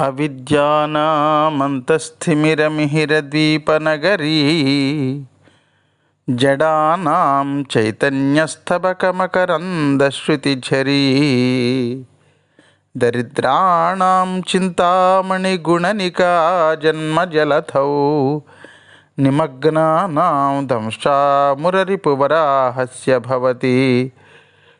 అవిద్యానామంతస్థిమిరమిహిరద్వీపనగరీ జడానాం చైతన్యస్తబకమకరందశ్రుతిఝరీ దరిద్రాణం చింతామణిగుణనికా జన్మజలథౌ నిమగ్నానాం దంష్టామురరిపువరాహస్య భవతి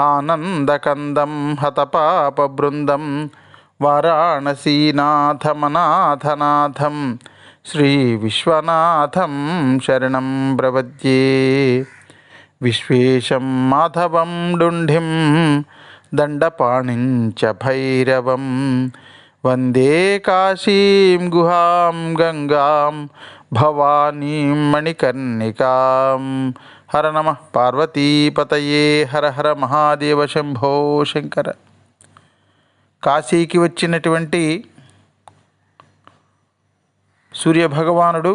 ఆనందకందం హతపాప బృందం వారాణసీనాథమనాథనాథం శ్రీ విశ్వనాథం శరణం ప్రవద్యే. విశ్వేశం మాధవం డుంఢిం దండపాణించ భైరవం. వందే కాశీం గుహాం గంగాం భవానీ మణికర్ణికాం హర నమ పార్వతీపతయే హర హర మహాదేవ శంభో శంకర కాశీకి వచ్చినటువంటి సూర్యభగవానుడు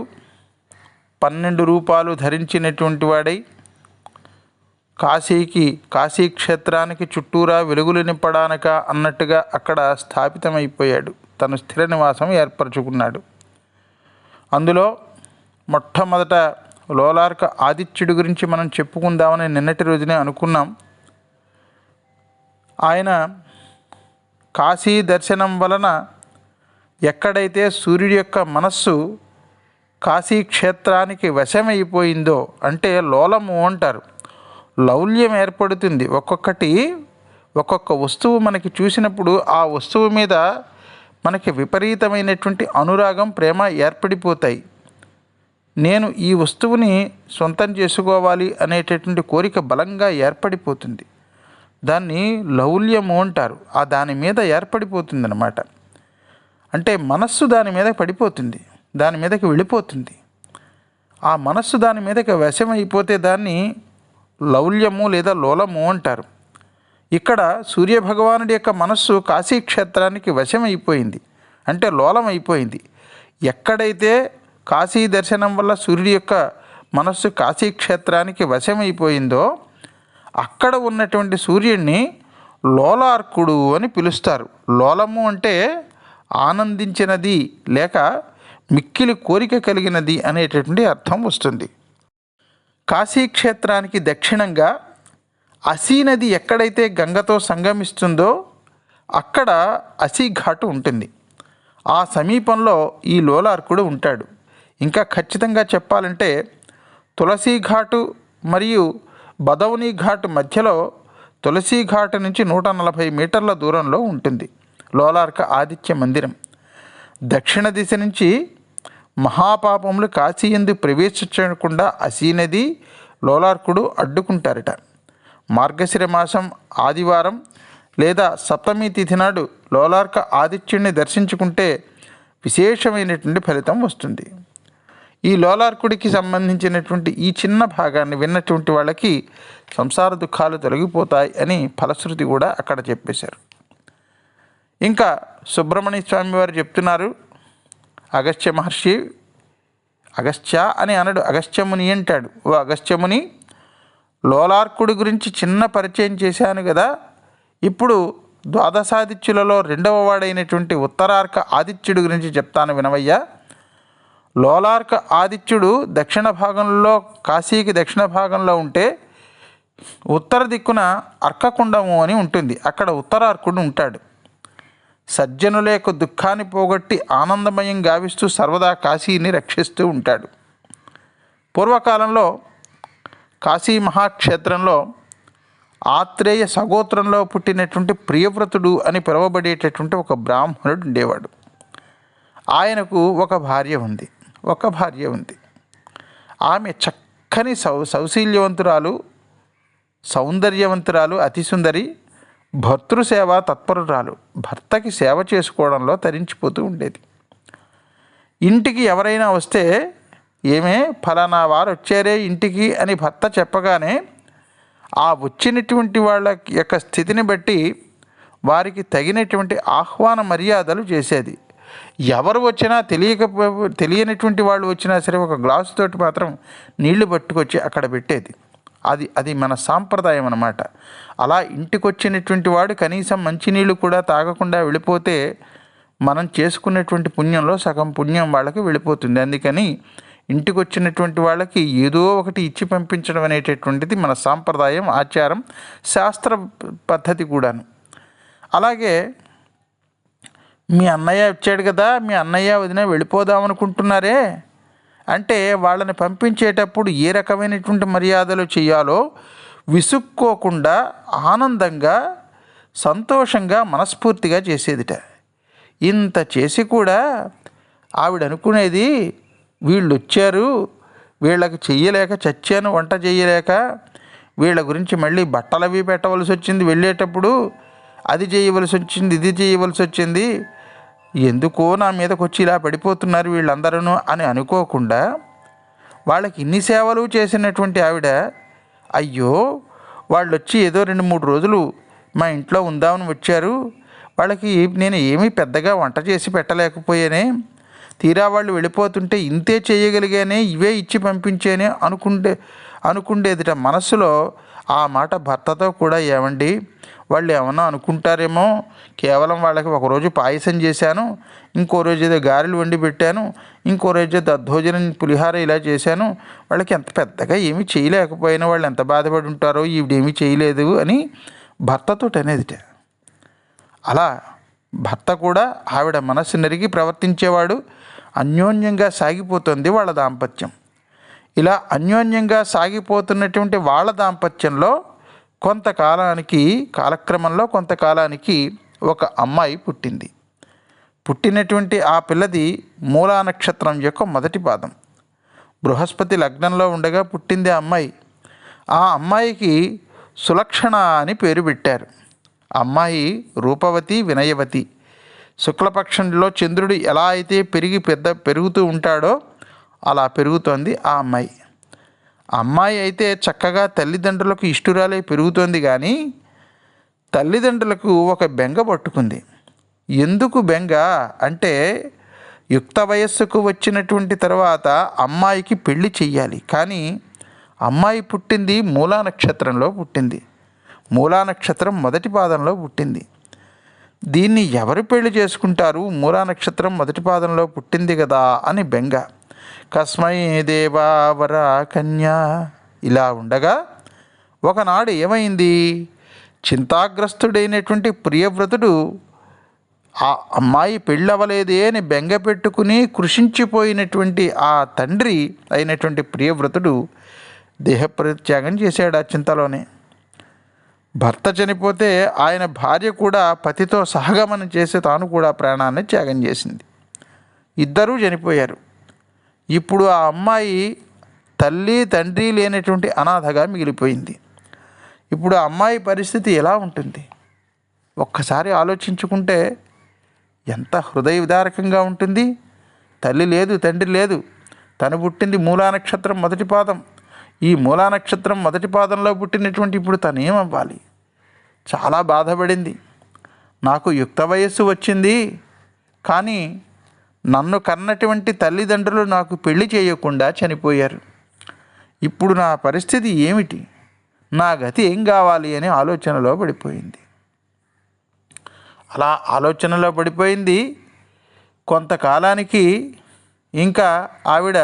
పన్నెండు రూపాలు ధరించినటువంటి వాడై కాశీకి కాశీ క్షేత్రానికి చుట్టూరా వెలుగులు నింపడానిక అన్నట్టుగా అక్కడ స్థాపితమైపోయాడు. తను స్థిర నివాసం ఏర్పరచుకున్నాడు. అందులో మొట్టమొదట లోలార్క ఆదిత్యుడి గురించి మనం చెప్పుకుందామని నిన్నటి రోజునే అనుకున్నాం. ఆయన కాశీ దర్శనం వలన ఎక్కడైతే సూర్యుడి యొక్క మనస్సు కాశీ క్షేత్రానికి వశమైపోయిందో అంటే లోలము అంటారు లౌల్యం ఏర్పడుతుంది. ఒక్కొక్కటి ఒక్కొక్క వస్తువు మనకి చూసినప్పుడు ఆ వస్తువు మీద మనకి విపరీతమైనటువంటి అనురాగం ప్రేమ ఏర్పడిపోతాయి. నేను ఈ వస్తువుని సొంతం చేసుకోవాలి అనేటటువంటి కోరిక బలంగా ఏర్పడిపోతుంది. దాన్ని లౌల్యము అంటారు. ఆ దాని మీద ఏర్పడిపోతుంది అనమాట అంటే మనస్సు దాని మీద పడిపోతుంది. దాని మీదకి వెళ్ళిపోతుంది. ఆ మనస్సు దాని మీదకి వశమైపోతే దాన్ని లౌల్యము లేదా లోలము అంటారు. ఇక్కడ సూర్యభగవానుడి యొక్క మనస్సు కాశీ క్షేత్రానికి వశమైపోయింది. అంటే లోలమైపోయింది. ఎక్కడైతే కాశీ దర్శనం వల్ల సూర్యుడి యొక్క మనస్సు కాశీ క్షేత్రానికి వశమైపోయిందో అక్కడ ఉన్నటువంటి సూర్యుడిని లోలార్కుడు అని పిలుస్తారు. లోలము అంటే ఆనందించినది లేక మిక్కిలి కోరిక కలిగినది అనేటటువంటి అర్థం వస్తుంది. కాశీ క్షేత్రానికి దక్షిణంగా అసీ నది ఎక్కడైతే గంగతో సంగమిస్తుందో అక్కడ అసీ ఘాటు ఉంటుంది. ఆ సమీపంలో ఈ లోలార్కుడు ఉంటాడు. ఇంకా ఖచ్చితంగా చెప్పాలంటే తులసి ఘాటు మరియు బదౌని ఘాటు మధ్యలో తులసి ఘాటు నుంచి నూట నలభై మీటర్ల దూరంలో ఉంటుంది లోలార్క ఆదిత్య మందిరం. దక్షిణ దిశ నుంచి మహాపాపములు కాశీయందు ప్రవేశించకుండా అసీనది లోలార్కుడు అడ్డుకుంటారట. మార్గశిర మాసం ఆదివారం లేదా సప్తమి తిథి నాడు లోలార్క ఆదిత్యుడిని దర్శించుకుంటే విశేషమైనటువంటి ఫలితం వస్తుంది. ఈ లోలార్కుడికి సంబంధించినటువంటి ఈ చిన్న భాగాన్ని విన్నటువంటి వాళ్ళకి సంసార దుఃఖాలు తొలగిపోతాయి అని ఫలశ్రుతి కూడా అక్కడ చెప్పేశారు. ఇంకా సుబ్రహ్మణ్య స్వామి వారు చెప్తున్నారు అగస్త్య మహర్షి అగస్త్య అని అనడు అగస్త్యముని అంటాడు. ఓ అగస్త్యముని లోలార్కుడి గురించి చిన్న పరిచయం చేశాను కదా ఇప్పుడు ద్వాదశాదిత్యులలో రెండవ వాడైనటువంటి ఉత్తరార్క ఆదిత్యుడి గురించి చెప్తాను వినవయ్యా. లోలార్క ఆదిత్యుడు దక్షిణ భాగంలో కాశీకి దక్షిణ భాగంలో ఉంటే ఉత్తర దిక్కున అర్కకుండము అని ఉంటుంది. అక్కడ ఉత్తరార్కుడు ఉంటాడు. సజ్జనుల యొక్క దుఃఖాన్ని పోగొట్టి ఆనందమయం గావిస్తూ సర్వదా కాశీని రక్షిస్తూ ఉంటాడు. పూర్వకాలంలో కాశీ మహాక్షేత్రంలో ఆత్రేయ సగోత్రంలో పుట్టినటువంటి ప్రియవ్రతుడు అని పిలువబడేటటువంటి ఒక బ్రాహ్మణుడు ఉండేవాడు. ఆయనకు ఒక భార్య ఉంది. ఒక భార్య ఉంది. ఆమె చక్కని సౌ సౌశీల్యవంతురాలు సౌందర్యవంతురాలు అతి సుందరి భర్తృసేవ తత్పరురాలు. భర్తకి సేవ చేసుకోవడంలో తరించిపోతూ ఉండేది. ఇంటికి ఎవరైనా వస్తే ఏమే ఫలానా వారు వచ్చారే ఇంటికి అని భర్త చెప్పగానే ఆ వచ్చినటువంటి వాళ్ళ యొక్క స్థితిని బట్టి వారికి తగినటువంటి ఆహ్వాన మర్యాదలు చేసేది. ఎవరు వచ్చినా తెలియక తెలియనటువంటి వాళ్ళు వచ్చినా సరే ఒక గ్లాసు తోటి మాత్రం నీళ్ళు పట్టుకొచ్చి అక్కడ పెట్టేది. అది అది మన సాంప్రదాయం అన్నమాట. అలా ఇంటికొచ్చినటువంటి వాడు కనీసం మంచినీళ్ళు కూడా తాగకుండా వెళ్ళిపోతే మనం చేసుకున్నటువంటి పుణ్యంలో సగం పుణ్యం వాళ్ళకి వెళ్ళిపోతుంది. అందుకని ఇంటికి వచ్చినటువంటి వాళ్ళకి ఏదో ఒకటి ఇచ్చి పంపించడం అనేటటువంటిది మన సాంప్రదాయం ఆచారం శాస్త్ర పద్ధతి కూడాను. అలాగే మీ అన్నయ్య వచ్చాడు కదా మీ అన్నయ్య వదిన వెళ్ళిపోదాం అనుకుంటున్నారే? అంటే వాళ్ళని పంపించేటప్పుడు ఏ రకమైనటువంటి మర్యాదలు చేయాలో విసుక్కోకుండా ఆనందంగా సంతోషంగా మనస్ఫూర్తిగా చేసేదిట. ఇంత చేసి కూడా ఆవిడ అనుకునేది వీళ్ళు వచ్చారు వీళ్ళకి చెయ్యలేక చచ్చాను వంట చేయలేక వీళ్ళ గురించి మళ్ళీ బట్టలు అవి పెట్టవలసి వచ్చింది వెళ్ళేటప్పుడు అది చేయవలసి వచ్చింది ఇది చేయవలసి వచ్చింది ఎందుకో నా మీదకి వచ్చి ఇలా పడిపోతున్నారు వీళ్ళందరూ అని అనుకోకుండా వాళ్ళకి ఇన్ని సేవలు చేసినటువంటి ఆవిడ అయ్యో వాళ్ళు వచ్చి ఏదో రెండు మూడు రోజులు మా ఇంట్లో ఉందామని వచ్చారు. వాళ్ళకి నేను ఏమీ పెద్దగా వంట చేసి పెట్టలేకపోయానే తీరా వాళ్ళు వెళ్ళిపోతుంటే ఇంతే చేయగలిగానే ఇవే ఇచ్చి పంపించేనే అనుకుంటే అనుకుండేదిట మనసులో ఆ మాట భర్తతో కూడా ఏమండి వాళ్ళు ఏమన్నా అనుకుంటారేమో కేవలం వాళ్ళకి ఒకరోజు పాయసం చేశాను ఇంకో రోజు ఏదో గారెలు వండి పెట్టాను ఇంకో రోజు దద్దోజనం పులిహార ఇలా చేశాను వాళ్ళకి ఎంత పెద్దగా ఏమీ చేయలేకపోయినా వాళ్ళు ఎంత బాధపడి ఉంటారో ఈవిడేమీ చేయలేదు అని భర్తతో అనేదిట. అలా భర్త కూడా ఆవిడ మనస్సు నెరిగి ప్రవర్తించేవాడు అన్యోన్యంగా సాగిపోతుంది వాళ్ళ దాంపత్యం. ఇలా అన్యోన్యంగా సాగిపోతున్నటువంటి వాళ్ళ దాంపత్యంలో కొంతకాలానికి కాలక్రమంలో కొంతకాలానికి ఒక అమ్మాయి పుట్టింది. పుట్టినటువంటి ఆ పిల్లది మూలా నక్షత్రం యొక్క మొదటి పాదం. బృహస్పతి లగ్నంలో ఉండగా పుట్టింది ఆ అమ్మాయి. ఆ అమ్మాయికి సులక్షణ అని పేరు పెట్టారు. అమ్మాయి రూపవతి వినయవతి. శుక్లపక్షంలో చంద్రుడు ఎలా అయితే పెరిగి పెద్ద పెరుగుతూ ఉంటాడో అలా పెరుగుతోంది ఆ అమ్మాయి. అమ్మాయి అయితే చక్కగా తల్లిదండ్రులకు ఇష్టురాలే పెరుగుతోంది కానీ తల్లిదండ్రులకు ఒక బెంగ పట్టుకుంది. ఎందుకు బెంగ? అంటే యుక్త వయస్సుకు వచ్చినటువంటి తర్వాత అమ్మాయికి పెళ్ళి చెయ్యాలి. కానీ అమ్మాయి పుట్టింది మూలా నక్షత్రంలో పుట్టింది. మూలా నక్షత్రం మొదటి పాదంలో పుట్టింది. దీన్ని ఎవరు పెళ్ళి చేసుకుంటారు? మూలా నక్షత్రం మొదటి పాదంలో పుట్టింది కదా అని బెంగ. కస్మై దేవావరా కన్యా. ఇలా ఉండగా ఒకనాడు ఏమైంది? చింతాగ్రస్తుడైనటువంటి ప్రియవ్రతుడు ఆ అమ్మాయి పెళ్ళవలేదే అని బెంగ పెట్టుకుని కృషించిపోయినటువంటి ఆ తండ్రి అయినటువంటి ప్రియవ్రతుడు దేహపరిత్యాగం చేశాడు ఆ చింతలోనే. భర్త చనిపోతే ఆయన భార్య కూడా పతితో సహగమనం చేసి తాను కూడా ప్రాణాన్ని త్యాగం చేసింది. ఇద్దరూ చనిపోయారు. ఇప్పుడు ఆ అమ్మాయి తల్లి తండ్రి లేనటువంటి అనాథగా మిగిలిపోయింది. ఇప్పుడు ఆ అమ్మాయి పరిస్థితి ఎలా ఉంటుంది? ఒక్కసారి ఆలోచించుకుంటే ఎంత హృదయ విదారకంగా ఉంటుంది. తల్లి లేదు తండ్రి లేదు. తను పుట్టింది మూలా నక్షత్రం మొదటి పాదం. ఈ మూలా నక్షత్రం మొదటి పాదంలో పుట్టినటువంటి ఇప్పుడు తను ఏమవ్వాలి చాలా బాధపడింది. నాకు యుక్త వయస్సు వచ్చింది. కానీ నన్ను కన్నటువంటి తల్లిదండ్రులు నాకు పెళ్ళి చేయకుండా చనిపోయారు. ఇప్పుడు నా పరిస్థితి ఏమిటి? నా గతి ఏం కావాలి అని ఆలోచనలో పడిపోయింది. అలా ఆలోచనలో పడిపోయింది. కొంతకాలానికి ఇంకా ఆవిడ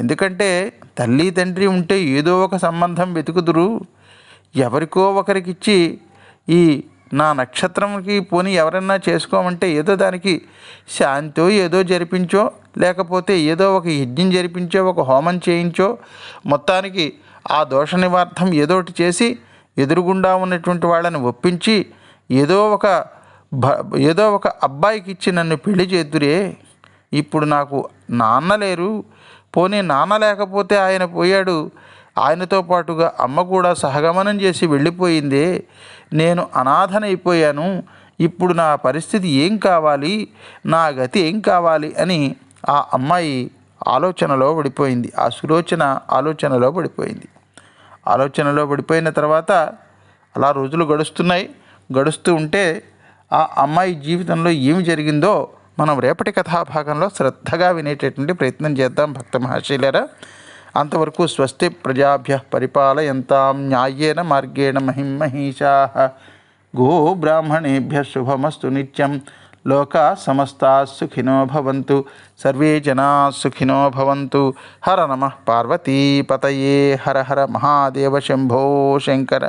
ఎందుకంటే తల్లి తండ్రి ఉంటే ఏదో ఒక సంబంధం వెతుకుదురు. ఎవరికో ఒకరికిచ్చి ఈ నా నక్షత్రంకి పోని ఎవరన్నా చేసుకోమంటే ఏదో దానికి శాంతో ఏదో జరిపించో లేకపోతే ఏదో ఒక యజ్ఞం జరిపించో ఒక హోమం చేయించో మొత్తానికి ఆ దోష నివార్థం ఏదోటి చేసి ఎదురుగుండా ఉన్నటువంటి వాళ్ళని ఒప్పించి ఏదో ఒక భ ఏదో ఒక అబ్బాయికి ఇచ్చి నన్ను పెళ్ళి చేద్దురే. ఇప్పుడు నాకు నాన్న లేరు. పోనీ నాన్న లేకపోతే ఆయన పోయాడు. ఆయనతో పాటుగా అమ్మ కూడా సహగమనం చేసి వెళ్ళిపోయిందే. నేను అనాథనైపోయాను. ఇప్పుడు నా పరిస్థితి ఏం కావాలి? నా గతి ఏం కావాలి? అని ఆ అమ్మాయి ఆలోచనలో పడిపోయింది. ఆ సులోచన ఆలోచనలో పడిపోయింది. ఆలోచనలో పడిపోయిన తర్వాత అలా రోజులు గడుస్తున్నాయి. గడుస్తూ ఉంటే ఆ అమ్మాయి జీవితంలో ఏమి జరిగిందో మనం రేపటి కథాభాగంలో శ్రద్ధగా వినేటటువంటి ప్రయత్నం చేద్దాం భక్త మహర్షిలరా అంతవరకు స్వస్తి ప్రజాభ్య పరిపాలయంతాం న్యాయేన మార్గేణ మహిమహీషా. గో బ్రాహ్మణేభ్య శుభమస్తు నిత్యం. లోకా సమస్తా సుఖినో భవంతు. సర్వే జనా సుఖినో భవంతు. హర నమ పార్వతీపతయే హర హర మహాదేవ శంభో శంకర